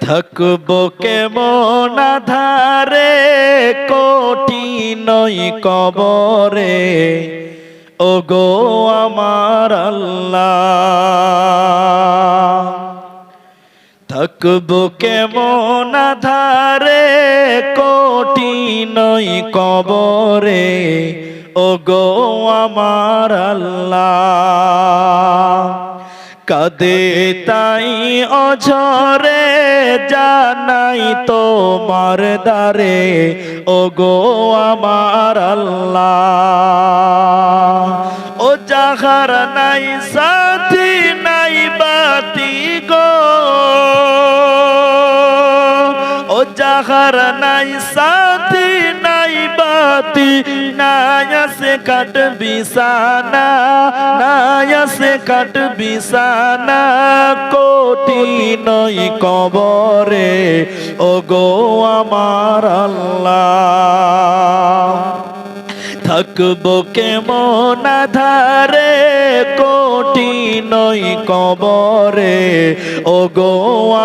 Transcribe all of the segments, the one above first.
থাকব কেমন ধারে কঠিনই কবরে। ও গো আমার আল্লাহ। থাকব কেমন ধারে কঠিনই কবরে। ও গো আমার আল্লাহ। কাদে তাই অঝরে জানাই তোমার দারে ও গো আমার আল্লাহ। ও যাহার নাই সাথী, নাই বাতি গো। ও যাহার নাই সাথী বাতি নায়াসে কাট বিছানা নায়াসে কাট বিছানা কবরে। ও গো আমার আল্লাহ, থাকব কেমন ধারে কোটি নই কবরে। ও গো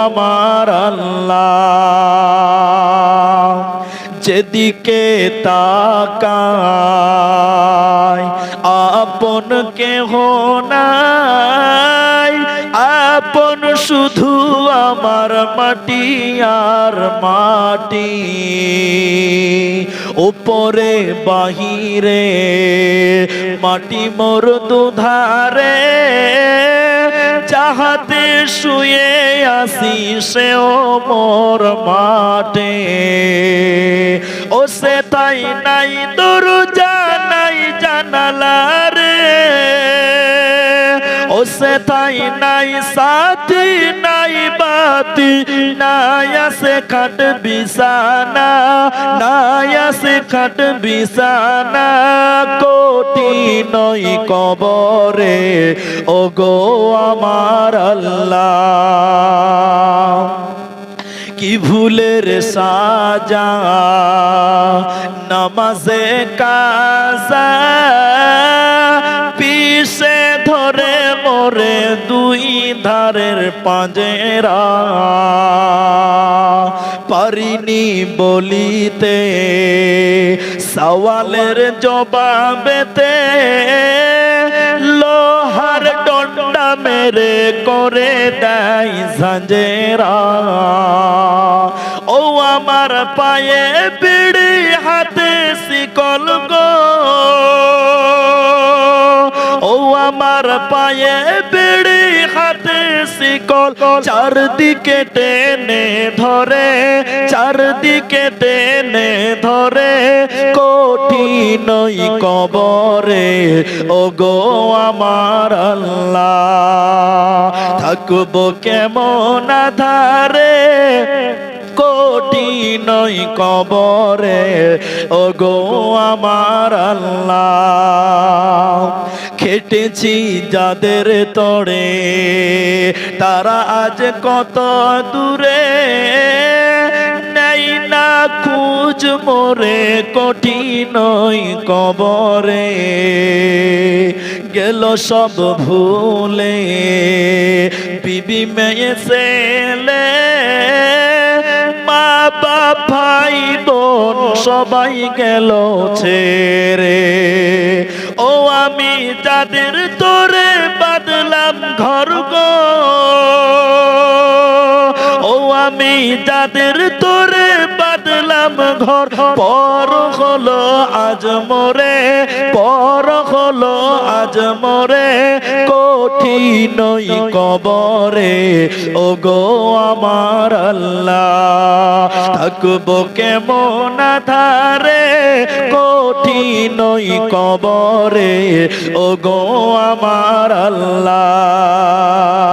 আমার আল্লাহ যেদিকে তাকাই আপন কেহ নাই। আপন শুধু আমার মাটি আর মাটি। উপরে বাহিরে মাটি মোর দুধারে। যাহাতে শুয়ে আসি সেও মোর মাঠে ও সে তাই নাই দরজা নাই জানালা রে ও সে তাই নাই সাথী নাই বাতি নাই খাট বিছানা নাই আসে খাট বিছানা কোটি নই কবরে ও গো আমার আল্লাহ কি ভুলের সাজা? নামাজে কাজা পিসে ধরে মরে দুই ধারের পাঁজেরা। পারিনি বলিতে, সওয়ালের জবাবেতে লোহার ডন্ডা মেরে করে দেয় আমার পায়ে বিড়ি হাতে শিকল গো। ও আমার পায়ে বিড়ি হাতে শিকল, চারদিকে টেনে ধরে, চারদিকে টেনে ধরে কঠিনই কবরে। ও গো আমার আল্লাহ, থাকব কেমন ধারে কোটি নই কবরে ও গো আমার আল্লাহ। খেটেছি যাদের তড়ে তারা আজ কত দূরে? নেই না খুঁজ মোরে কঠিনই কবরে। গেল সব ভুলে, বিবি মেয়ে ছেলে ভাই বোন সবাই গেল ছেড়ে। ও আমি যাদের তোরে বাদলাম ঘর গো। ও আমি যাদের তোরে বাদলাম ঘর, পর হলো আজ মোরে, পর হলো আজ মোরে, কঠিনই কবরে। ও গো আমার আল্লাহ। থাকব কেমন ধারে কঠিন কবরে। ও গো আমার আল্লাহ।